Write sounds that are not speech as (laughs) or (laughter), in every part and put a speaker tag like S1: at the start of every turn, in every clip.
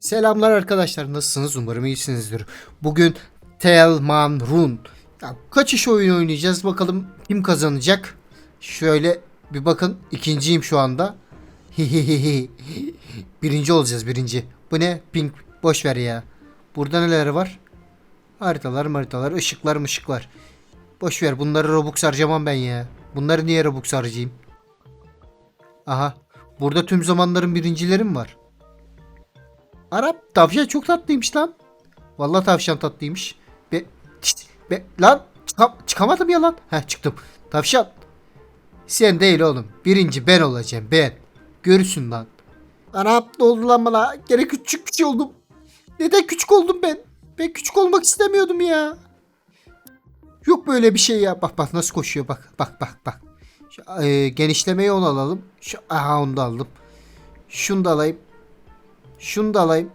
S1: Selamlar arkadaşlar nasılsınız umarım iyisinizdir. Bugün Telman Run. Ya, kaçış oyunu oynayacağız bakalım kim kazanacak. Şöyle bir bakın ikinciyim şu anda. birinci olacağız birinci. Bu ne? Pink. Boş ver ya. Burada neler var? Haritalar haritalar ışıklar ışıklar. Boş ver bunları Robux harcamam ben ya. Bunları niye Robux harcayayım? Aha. Burada tüm zamanların birincileri mi var? Arap tavşan çok tatlıymış lan. Vallahi tavşan tatlıymış. Be, Şşt, be lan çıkam, çıkamadım ya lan. Heh çıktım. Tavşan. Sen değil oğlum. Birinci ben olacağım ben. Görürsün lan. Arap ne oldu lan bana? Gene küçük bir şey oldum. Neden küçük oldum ben? Ben küçük olmak istemiyordum ya. Yok böyle bir şey ya. Bak bak nasıl koşuyor bak. Bak bak bak. Şu, e, genişlemeyi onu alalım. Şu, aha onu da aldım. Şunu da alayım. Şunu da alayım.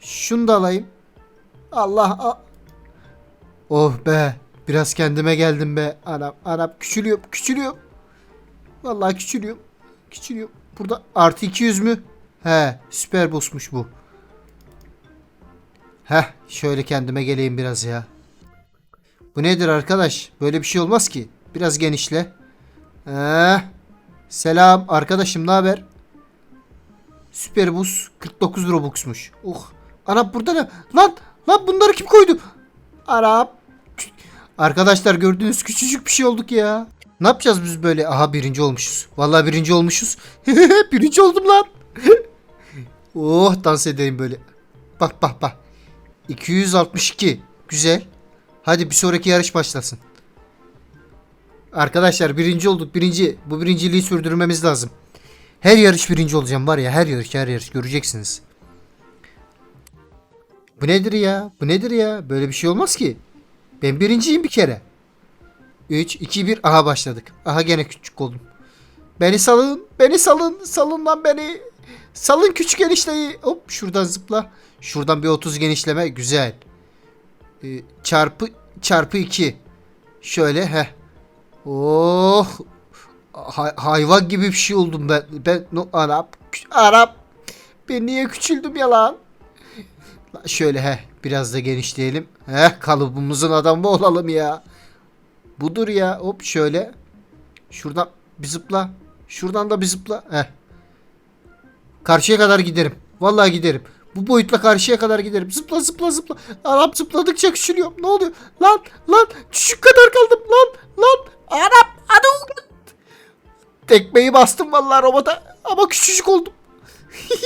S1: Şunu da alayım. Allah. Oh be. Biraz kendime geldim be. Anam anam küçülüyorum küçülüyorum. Vallahi küçülüyorum. Küçülüyorum. Burada artı 200 mü? He süper bossmuş bu. Heh şöyle kendime geleyim biraz ya. Bu nedir arkadaş? Böyle bir şey olmaz ki. Biraz genişle. Eh. Selam arkadaşım ne haber? Süper buz 49 Robux'muş. Oh. Ana burada ne? Lan lan bunları kim koydu? Arap. Arkadaşlar gördüğünüz küçücük bir şey olduk ya. Ne yapacağız biz böyle? Aha birinci olmuşuz. Vallahi birinci olmuşuz. (laughs) birinci oldum lan. (laughs) oh dans edeyim böyle. Bak bak bak. 262. Güzel. Hadi bir sonraki yarış başlasın. Arkadaşlar birinci olduk. Birinci. Bu birinciliği sürdürmemiz lazım. Her yarış birinci olacağım var ya her yarış her yarış göreceksiniz. Bu nedir ya? Bu nedir ya? Böyle bir şey olmaz ki. Ben birinciyim bir kere. 3, 2, 1. Aha başladık. Aha gene küçük oldum. Beni salın. Beni salın. Salın lan beni. Salın küçük enişteyi. Hop şuradan zıpla. Şuradan bir 30 genişleme. Güzel. Ee, çarpı çarpı 2. Şöyle he. Oh hay- hayvan gibi bir şey oldum ben. Ben Arap Arap ben niye küçüldüm ya lan? Şöyle he biraz da genişleyelim. He kalıbımızın adamı olalım ya. Budur ya. Hop şöyle. Şuradan bir zıpla. Şuradan da bir zıpla. He. Karşıya kadar giderim. Vallahi giderim. Bu boyutla karşıya kadar giderim. Zıpla zıpla zıpla. Arap zıpladıkça küçülüyorum. Ne oluyor? Lan lan küçük kadar kaldım. Lan lan. Arap oğlum. Tekmeyi bastım vallahi robota ama küçücük oldum.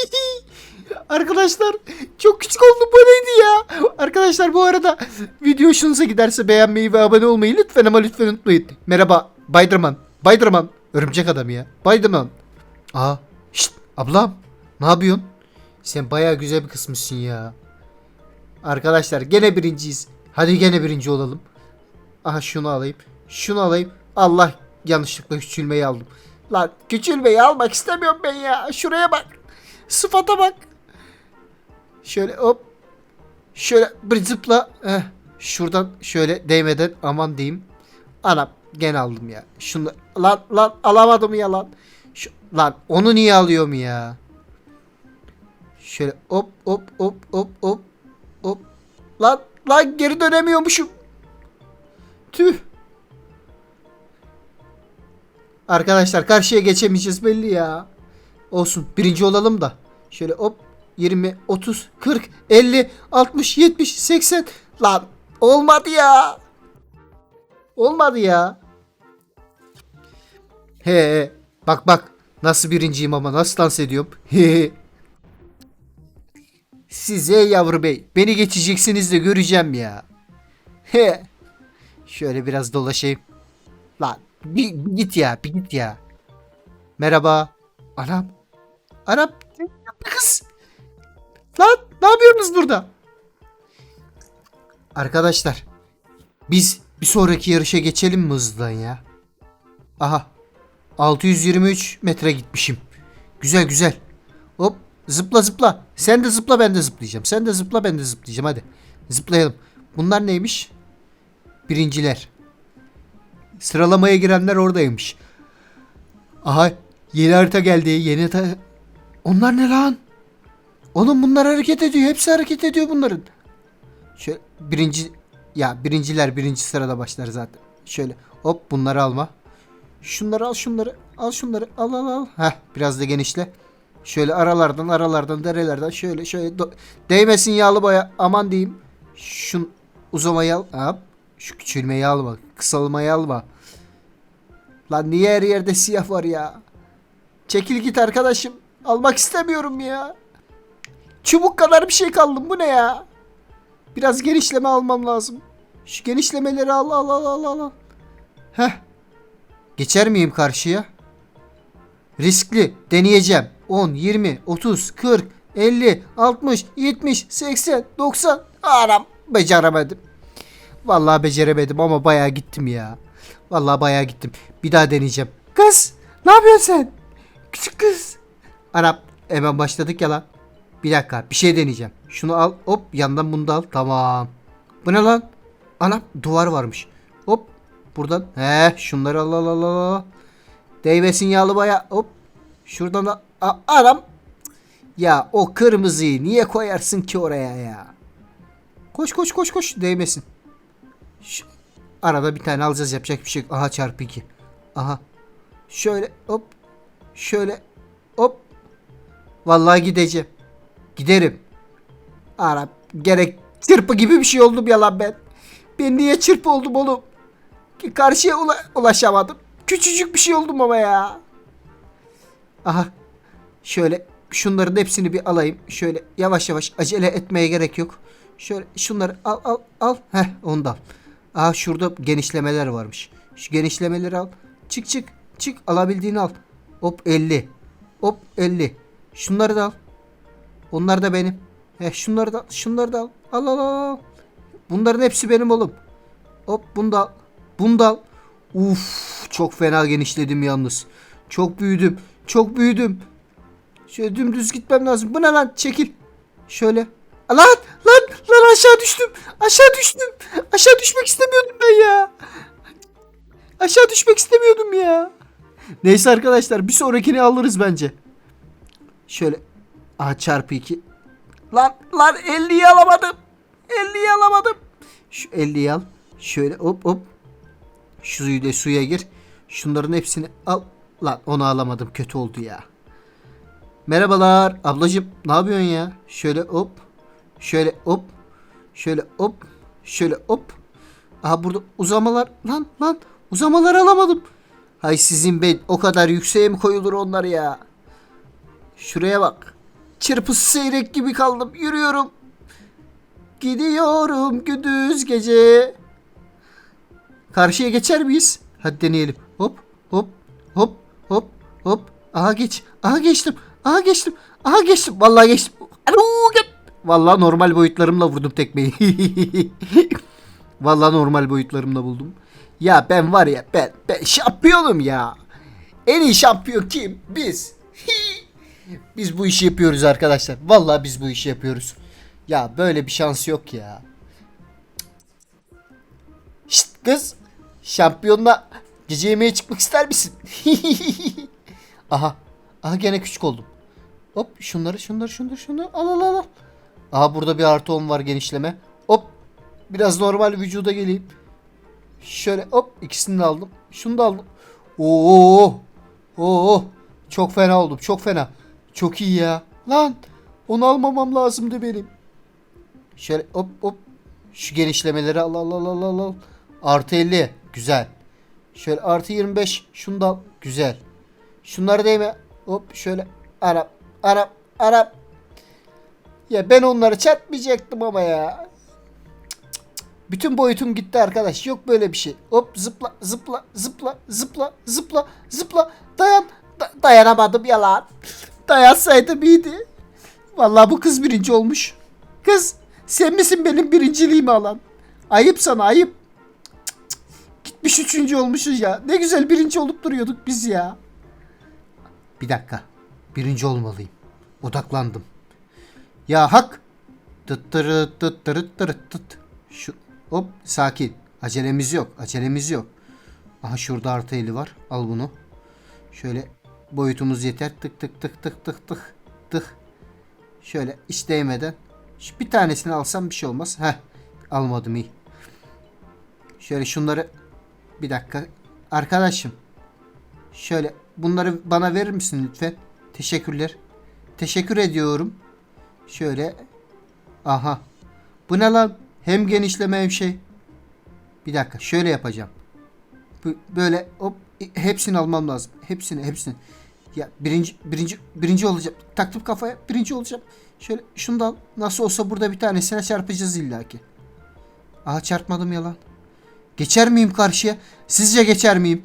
S1: (laughs) Arkadaşlar çok küçük oldum bu neydi ya? Arkadaşlar bu arada video hoşunuza giderse beğenmeyi ve abone olmayı lütfen ama lütfen unutmayın. Merhaba Baydırman. Baydırman. Örümcek adam ya. Baydırman. Aa şşt ablam ne yapıyorsun? Sen bayağı güzel bir kısmısın ya. Arkadaşlar gene birinciyiz. Hadi gene birinci olalım. Aha şunu alayım. Şunu alayım. Allah yanlışlıkla küçülmeyi aldım. Lan küçülmeyi almak istemiyorum ben ya. Şuraya bak. Sıfata bak. Şöyle hop. Şöyle bir zıpla. Heh. Şuradan şöyle değmeden aman diyeyim. Anam gene aldım ya. Şunu lan lan alamadım ya lan. Şu, lan onu niye alıyorum ya? Şöyle hop hop hop hop hop hop. Lan lan geri dönemiyormuşum. Tüh. Arkadaşlar karşıya geçemeyeceğiz belli ya. Olsun birinci olalım da. Şöyle hop 20, 30, 40, 50, 60, 70, 80. Lan olmadı ya. Olmadı ya. He. Bak bak. Nasıl birinciyim ama nasıl dans ediyorum. He. Size yavru bey. Beni geçeceksiniz de göreceğim ya. He. Şöyle biraz dolaşayım. Lan bir, bir git ya bir git ya. Merhaba. Anam. Anam. Kız. Lan ne yapıyorsunuz burada? Arkadaşlar. Biz bir sonraki yarışa geçelim mi hızlıdan ya? Aha. 623 metre gitmişim. Güzel güzel. Hop zıpla zıpla. Sen de zıpla ben de zıplayacağım. Sen de zıpla ben de zıplayacağım hadi. Zıplayalım. Bunlar neymiş? Birinciler. Sıralamaya girenler oradaymış. Aha yeni harita geldi. Yeni harita. Onlar ne lan? Oğlum bunlar hareket ediyor. Hepsi hareket ediyor bunların. Şöyle birinci ya birinciler birinci sırada başlar zaten. Şöyle hop bunları alma. Şunları al şunları. Al şunları. Al al al. Heh biraz da genişle. Şöyle aralardan aralardan derelerden şöyle şöyle değmesin yağlı boya aman diyeyim. Şun uzamayı al. Hop. Şu küçülmeyi alma. Kısalmayı alma. Lan niye her yerde siyah var ya? Çekil git arkadaşım. Almak istemiyorum ya. Çubuk kadar bir şey kaldım. Bu ne ya? Biraz genişleme almam lazım. Şu genişlemeleri al al al al al. Heh. Geçer miyim karşıya? Riskli. Deneyeceğim. 10, 20, 30, 40, 50, 60, 70, 80, 90. Aram. Beceremedim. Vallahi beceremedim ama bayağı gittim ya. Vallahi bayağı gittim. Bir daha deneyeceğim. Kız ne yapıyorsun sen? Küçük kız. Arap hemen başladık ya lan. Bir dakika bir şey deneyeceğim. Şunu al hop yandan bunu da al. Tamam. Bu ne lan? Anam duvar varmış. Hop buradan. He şunları al al al al. Değmesin yağlı baya. Hop. Şuradan da A- anam. Ya o kırmızıyı niye koyarsın ki oraya ya? Koş koş koş koş değmesin. Şu- arada bir tane alacağız yapacak bir şey yok. Aha çarpı 2. Aha. Şöyle hop. Şöyle hop. Vallahi gideceğim. Giderim. Arap gerek çırpı gibi bir şey oldum ya lan ben. Ben niye çırpı oldum oğlum? Ki Karşıya ula- ulaşamadım. Küçücük bir şey oldum ama ya. Aha. Şöyle şunların hepsini bir alayım. Şöyle yavaş yavaş acele etmeye gerek yok. Şöyle şunları al al al. Heh onu. Aha şurada genişlemeler varmış. Şu genişlemeleri al. Çık çık çık alabildiğini al. Hop 50. Hop 50. Şunları da al. Onlar da benim. He şunları da şunları da al. Al al al. Bunların hepsi benim oğlum. Hop bunu da al. Bunu da al. Uf çok fena genişledim yalnız. Çok büyüdüm. Çok büyüdüm. Şöyle dümdüz gitmem lazım. Bu ne lan? Çekil. Şöyle. Lan lan lan aşağı düştüm. Aşağı düştüm. Aşağı düşmek istemiyordum ben ya. Aşağı düşmek istemiyordum ya. Neyse arkadaşlar bir sonrakini alırız bence. Şöyle. Aha çarpı 2. Lan lan 50'yi alamadım. 50'yi alamadım. Şu 50'yi al. Şöyle hop hop. Şu suyu da suya gir. Şunların hepsini al. Lan onu alamadım. Kötü oldu ya. Merhabalar. Ablacım ne yapıyorsun ya? Şöyle hop. Şöyle hop. Şöyle hop. Şöyle hop. Aha burada uzamalar. Lan lan. Uzamalar alamadım. Hay sizin ben o kadar yükseğe mi koyulur onlar ya? Şuraya bak. Çırpısı seyrek gibi kaldım. Yürüyorum. Gidiyorum gündüz gece. Karşıya geçer miyiz? Hadi deneyelim. Hop hop hop hop hop. Aha geç. Aha geçtim. Aha geçtim. Aha geçtim. Vallahi geçtim. Alo gel. Vallahi normal boyutlarımla vurdum tekmeyi. (laughs) Vallahi normal boyutlarımla buldum. Ya ben var ya ben ben şampiyonum ya. En iyi şampiyon kim? Biz. (laughs) Biz bu işi yapıyoruz arkadaşlar. Vallahi biz bu işi yapıyoruz. Ya böyle bir şans yok ya. Şşt kız. Şampiyonla gece yemeğe çıkmak ister misin? (laughs) Aha. Aha gene küçük oldum. Hop şunları şunları şunları şunları al al al. al. Aha burada bir artı 10 var genişleme. Hop. Biraz normal vücuda geleyim. Şöyle hop ikisini de aldım. Şunu da aldım. Oo. Oo. Çok fena oldum. Çok fena. Çok iyi ya. Lan. Onu almamam lazımdı benim. Şöyle hop hop. Şu genişlemeleri al al al al al. Artı 50. Güzel. Şöyle artı 25. Şunu da al. Güzel. Şunları değme. Hop şöyle. Arap. Arap. Arap. Ya ben onları çarpmayacaktım ama ya. Bütün boyutum gitti arkadaş. Yok böyle bir şey. Hop zıpla zıpla zıpla zıpla zıpla zıpla. Dayan. Da- dayanamadım yalan. (laughs) Dayansaydım iyiydi. Vallahi bu kız birinci olmuş. Kız sen misin benim birinciliğimi alan? Ayıp sana ayıp. Gitmiş üçüncü olmuşuz ya. Ne güzel birinci olup duruyorduk biz ya. Bir dakika. Birinci olmalıyım. Odaklandım. Ya hak. Tıt tırıt tıt tırıt tırıt tıt. Şu hop sakin. Acelemiz yok. Acelemiz yok. Aha şurada artı eli var. Al bunu. Şöyle boyutumuz yeter. Tık tık tık tık tık tık tık. Şöyle hiç değmeden. Şu bir tanesini alsam bir şey olmaz. Heh. Almadım iyi. Şöyle şunları bir dakika. Arkadaşım. Şöyle bunları bana verir misin lütfen? Teşekkürler. Teşekkür ediyorum. Şöyle. Aha. Bu ne lan? Hem genişleme hem şey. Bir dakika. Şöyle yapacağım. Böyle hop hepsini almam lazım. Hepsini hepsini. Ya birinci birinci birinci olacağım. Taktım kafaya birinci olacağım. Şöyle şunu da al. Nasıl olsa burada bir tanesine çarpacağız illaki. Aha çarpmadım yalan. Geçer miyim karşıya? Sizce geçer miyim?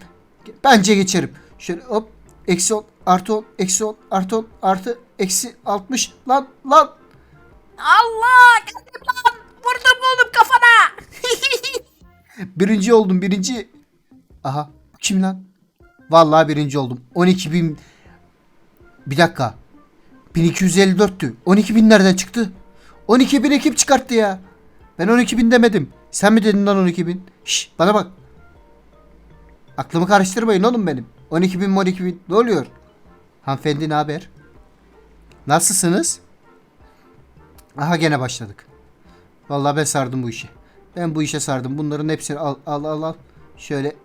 S1: Bence geçerim. Şöyle hop eksi 10 artı 10 eksi 10 artı 10 artı eksi 60 lan lan
S2: Allah geldim lan. Vurdum oğlum kafana. (laughs)
S1: Birinci oldum birinci. Aha kim lan? Vallahi birinci oldum. 12 bin. Bir dakika. 1254'tü. 12 bin nereden çıktı? 12 bin ekip çıkarttı ya. Ben 12 bin demedim. Sen mi dedin lan 12 bin? Şş, bana bak. Aklımı karıştırmayın oğlum benim. 12 bin 12 bin ne oluyor? Hanımefendi ne haber? Nasılsınız? Aha gene başladık. Vallahi ben sardım bu işe. Ben bu işe sardım. Bunların hepsini al al al al. Şöyle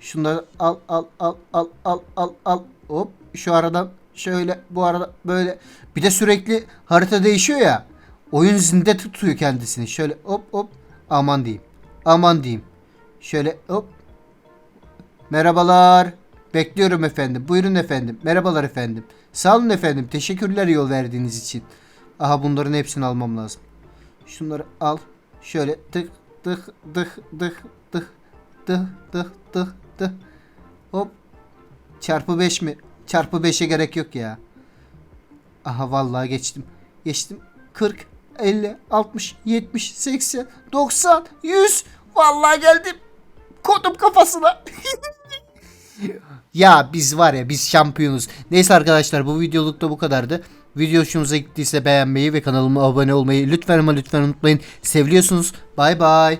S1: şunları al al al al al al al. Hop şu aradan şöyle bu arada böyle. Bir de sürekli harita değişiyor ya. Oyun zinde tutuyor kendisini. Şöyle hop hop aman diyeyim. Aman diyeyim. Şöyle hop. Merhabalar. Bekliyorum efendim. Buyurun efendim. Merhabalar efendim. Sağ olun efendim. Teşekkürler yol verdiğiniz için. Aha bunların hepsini almam lazım. Şunları al. Şöyle tık tık tık tık tık tık tık tık tık. Hop. Çarpı 5 mi? Çarpı 5'e gerek yok ya. Aha vallahi geçtim. Geçtim. 40, 50, 60, 70, 80, 90, 100. Vallahi geldim. Kodum kafasına. (laughs) Ya biz var ya biz şampiyonuz. Neyse arkadaşlar bu videoluk da bu kadardı. Video hoşunuza gittiyse beğenmeyi ve kanalıma abone olmayı lütfen ama lütfen unutmayın. Seviliyorsunuz. Bay bay.